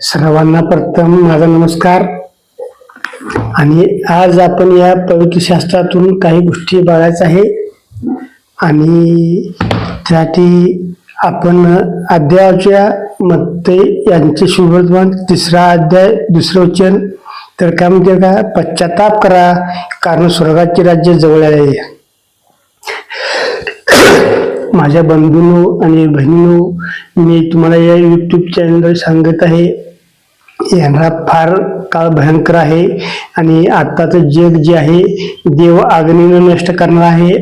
सर्वांना प्रथम माझा नमस्कार. आणि आज आपण या पवित्र शास्त्रातून काही गोष्टी बघायचं आहे. आणि त्यासाठी आपण अध्यायाच्या मते यांचे शुभवर्तमान तिसरा अध्याय दुसरं वचन. तर काय म्हणते का पश्चाताप करा कारण स्वर्गाचे राज्य जवळ आहे. माझ्या बंधूंनो आणि बहिणीनो मी तुम्हाला या यूट्यूब चॅनलवर सांगत आहे यांना फार काळ भयंकर आहे आणि आत्ताचं जग जे आहे देव आग्नीनं नष्ट करणार आहे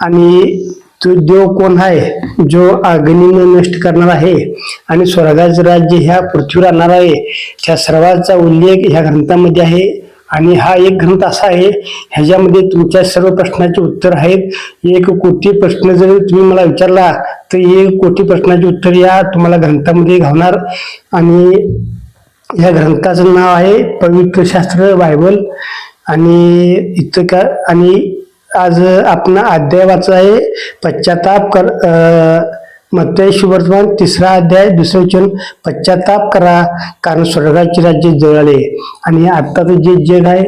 आणि तो देव कोण आहे? जो अग्नीनं नष्ट करणार आहे आणि स्वर्गाचं राज्य ह्या पृथ्वीवर आणणार आहे त्या सर्वांचा उल्लेख ह्या ग्रंथामध्ये आहे. आणि हा एक ग्रंथ असा आहे ह्याच्यामध्ये तुमच्या सर्व प्रश्नाचे उत्तर आहेत. एक कोटी प्रश्न जर तुम्ही मला विचारला तर एक कोटी प्रश्नाचे उत्तर या तुम्हाला ग्रंथामध्ये घालणार. आणि या ग्रंथाचं नाव आहे पवित्र शास्त्र बायबल. आणि इथं का आणि आज आपण अध्याय वाचला आहे पश्चाताप कर मत्तय शुभवर्तमान तिसरा अध्याय दुसरे वचन पश्चाताप करा कारण स्वर्गाचे राज्य जवळ आले आणि आत्ताचं जे जग आहे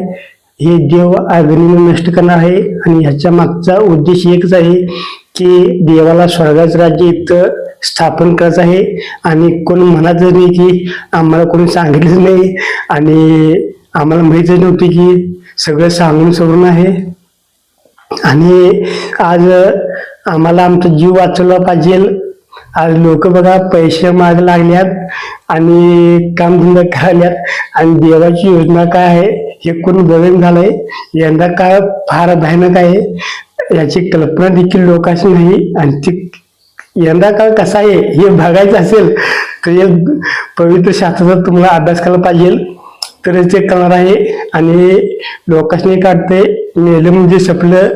हे देव अग्नीने नष्ट करणार आहे. आणि ह्याच्या मागचा उद्देश एकच आहे की देवाला स्वर्गाचं राज्य इथं स्थापन करायचं आहे. आणि कोण म्हणत नाही की आम्हाला कोणी सांगितलं नाही. आणि आम्हाला माहीतच नव्हती की सगळं सांगून सोडून आहे. आणि आज आम्हाला आमचा जीव वाचवला पाहिजे. आज लोक बघा पैसे माग लागल्यात आणि कामधंदा करायल्यात आणि देवाची योजना काय आहे हे कोण बघून झालंय यंदा काय फार भयानक आहे याची कल्पना देखील लोकांची नाही. आणि ती यंदा काळ कसा आहे हे बघायचं असेल तर हे पवित्र शास्त्राचा तुम्हाला अभ्यास करायला पाहिजे. तर ते कळणार आहे. आणि लोकांनी काढते नेलं म्हणजे सपलं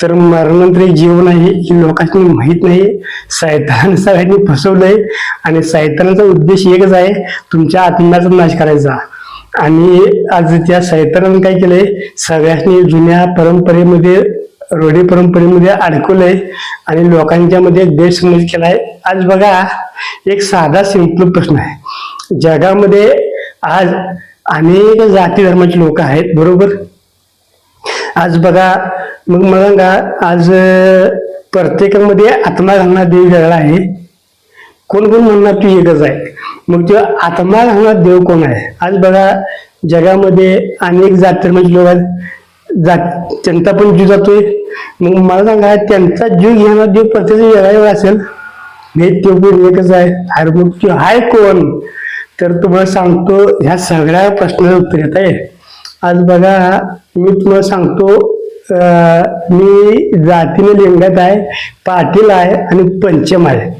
तर मरणानंतर जीवन आहे हे लोकांनी माहीत नाही. सायतान सगळ्यांनी फसवलंय आणि सैतानाचा उद्देश एकच आहे तुमच्या आत्म्याचा नाश करायचा. आणि आज त्या सैतानानं काय केलंय सगळ्यांनी जुन्या परंपरेमध्ये रूढी परंपरेमध्ये अडकवलंय आणि लोकांच्या मध्ये गैरसमज केलाय. आज बघा एक साधा सिंपल प्रश्न आहे. जगामध्ये आज अनेक जाती धर्माचे लोक आहेत बरोबर? आज बघा मग मला सांगा आज प्रत्येकामध्ये आत्मा घालणार देव वेगळा आहे. कोण कोण म्हणणार तू एकच आहे? मग तो आत्मा घालणार देव कोण आहे? आज बघा जगामध्ये अनेक जात म्हणजे लोक जात त्यांचा पण जीव जातोय. मग मला सांगा त्यांचा जीव घेणार देव प्रत्येक वेगळा वेगळा असेल? हे तो पण एकच आहे. अरे मग तू आहे कोण? तर तुम्हाला सांगतो ह्या सगळ्या प्रश्नाला उत्तर येत आहे. आज बघा मी तुम्हाला सांगतो मी जातीने लिंगात आहे पाटील आहे आणि पंचम आहे.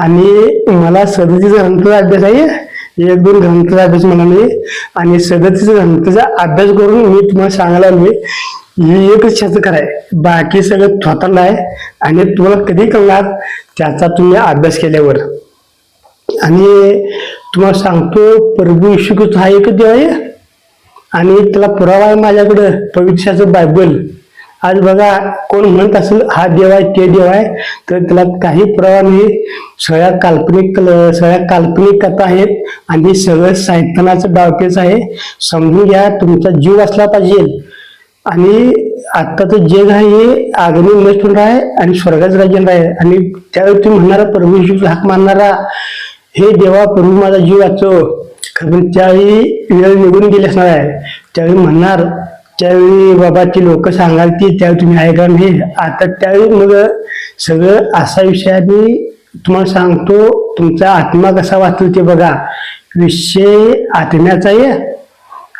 आणि मला सदतीचा ग्रंथाचा अभ्यास आहे एक दोन ग्रंथाचा अभ्यास म्हणा मी. आणि सदतीचा ग्रंथाचा अभ्यास करून मी तुम्हाला सांगायला मी ही एकच शास्त्र आहे. बाकी सगळं थोतांड आहे आणि तुम्हाला कधी कळणार त्याचा तुम्ही अभ्यास केल्यावर. आणि तुम्हाला सांगतो प्रभू येशू हा एकच देव आहे. आणि त्याला पुरावा आहे माझ्याकडं पवित्राचं बायबल. आज बघा कोण म्हणत असेल हा देव आहे ते देव आहे तर त्याला काही प्रवाह नाही सगळ्या काल्पनिक सगळ्या काल्पनिक कथा आहेत आणि सगळं साहित्याचं डावपेच आहे. समजून घ्या तुमचा जीव असला पाहिजे. आणि आत्ताचं जग आहे हे आगमी नष्ट होणार आहे आणि स्वर्गाचं राज्य आहे. आणि त्यावेळी तुम्ही म्हणणारा परमेश्वर हाक मानणारा हे देवा प्रभू माझा जीव वाचो कारण त्यावेळी वेळ निघून गेली असणार आहे. त्यावेळी म्हणणार त्यावेळी बाबाची लोक सांगाल ती त्यावेळी तुम्ही ऐका नाही? आता त्यावेळी मग सगळं असा विषय आणि तुम्हाला सांगतो तुमचा आत्मा कसा वाचतो ते बघा. विषय आत्म्याचा आहे.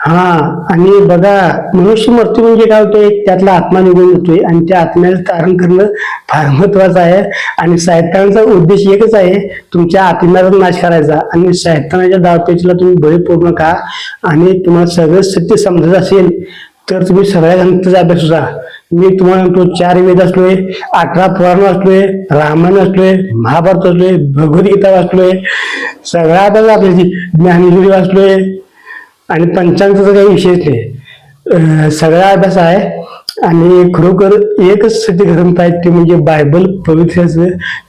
हा आणि बघा मनुष्य मृत्यू म्हणजे काय होतोय? त्यातला आत्मा निघून जातोय आणि त्या आत्म्याचं तारण करणं फार महत्वाचं आहे. आणि साहित्याचा उद्देश एकच आहे तुमच्या आत्म्याचा नाश करायचा. आणि साहित्याच्या दावपेचीला तुम्ही बळी पूर्ण का आणि तुम्हाला सगळं सत्य समजत असेल. तर तुम्ही सगळ्या ग्रंथाचा अभ्यास होता मी तुम्हाला म्हणतो चार वेद असलोय अठरा पुराण वाचलोय रामायण वाचलोय महाभारत वाचलोय भगवद्गीता वाचलोय सगळा अभ्यास आपल्याची ज्ञानेश्वरी वाचलोय आणि पंचांचा काही विषयच नाही. सगळा अभ्यास आहे. आणि खरोखर एकच सत्य ग्रंथ आहे ते म्हणजे बायबल पवित्र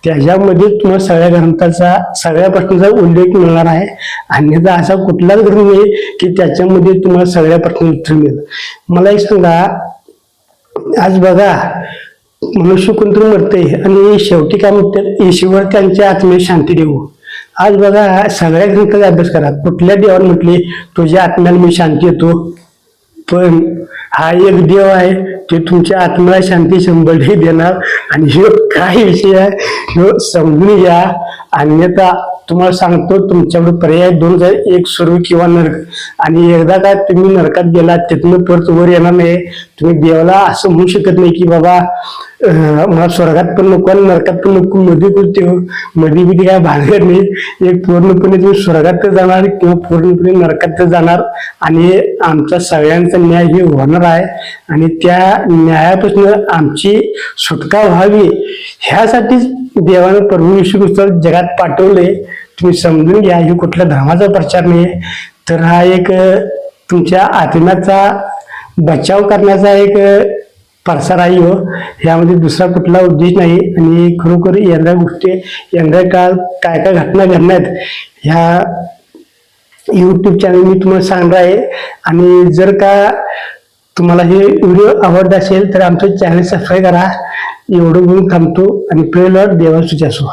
त्याच्यामध्ये तुम्हाला सगळ्या ग्रंथाचा सगळ्या प्रश्नाचा उल्लेख मिळणार आहे. अन्यथा असा कुठलाच ग्रंथ नाही की त्याच्यामध्ये तुम्हाला सगळ्या प्रश्नांचं उत्तर मिळेल. मला एक सांगा आज बघा मनुष्य कोणतरी मरते आणि शेवटी काय म्हणतात ईश्वर त्यांच्या आत्म्यात शांती देऊ. आज बघा सगळ्या ग्रंथाचा अभ्यास करा. कुठल्या देवावर म्हटले तुझ्या आत्म्याला मी शांती येतो पण हा एक देव आहे ते तुमच्या आत्मा शांती शंभर देणार. आणि हे काय विषय आहे ह्यो समजून घ्या. अन्यथा तुम्हाला सांगतो तुमच्याकडे पर्याय दोन हजार एक सुरू किंवा नरक. आणि एकदा का तुम्ही नरकात गेला तिथनं परत वर येणार नाही. तुम्ही देवाला असं म्हणू शकत नाही की बाबा मला स्वर्गात पण नको आणि नरकात पण नको मध्ये कुठते मध्ये बिधी काय भानगड नाही. एक पूर्णपणे तुम्ही स्वर्गात जाणार किंवा पूर्णपणे नरकात जाणार. आणि आमचा सगळ्यांचा न्याय हे होणार आहे. आणि त्या न्यायापासून आमची सुटका व्हावी ह्यासाठीच देवानं प्रभू येशू ख्रिस्त जगात पाठवले. तुम्ही समजून घ्या ही कुठल्या धर्माचा प्रचार नाही तर हा एक तुमच्या आत्म्याचा बचाव करण्याचा एक प्रसार आहे हो. यामध्ये दुसरा कुठला उद्देश नाही. आणि खरोखर यंदा गोष्टी यंदा काळ काय काय घटना घडण्यात ह्या यूट्यूब चॅनल मी तुम्हाला सांगणार आहे. आणि जर का तुम्हाला हे व्हिडिओ आवडला असेल तर आमचं चॅनल सबस्क्राईब करा. एवढं बोलून थांबतो आणि प्रेलर देवा सुची असो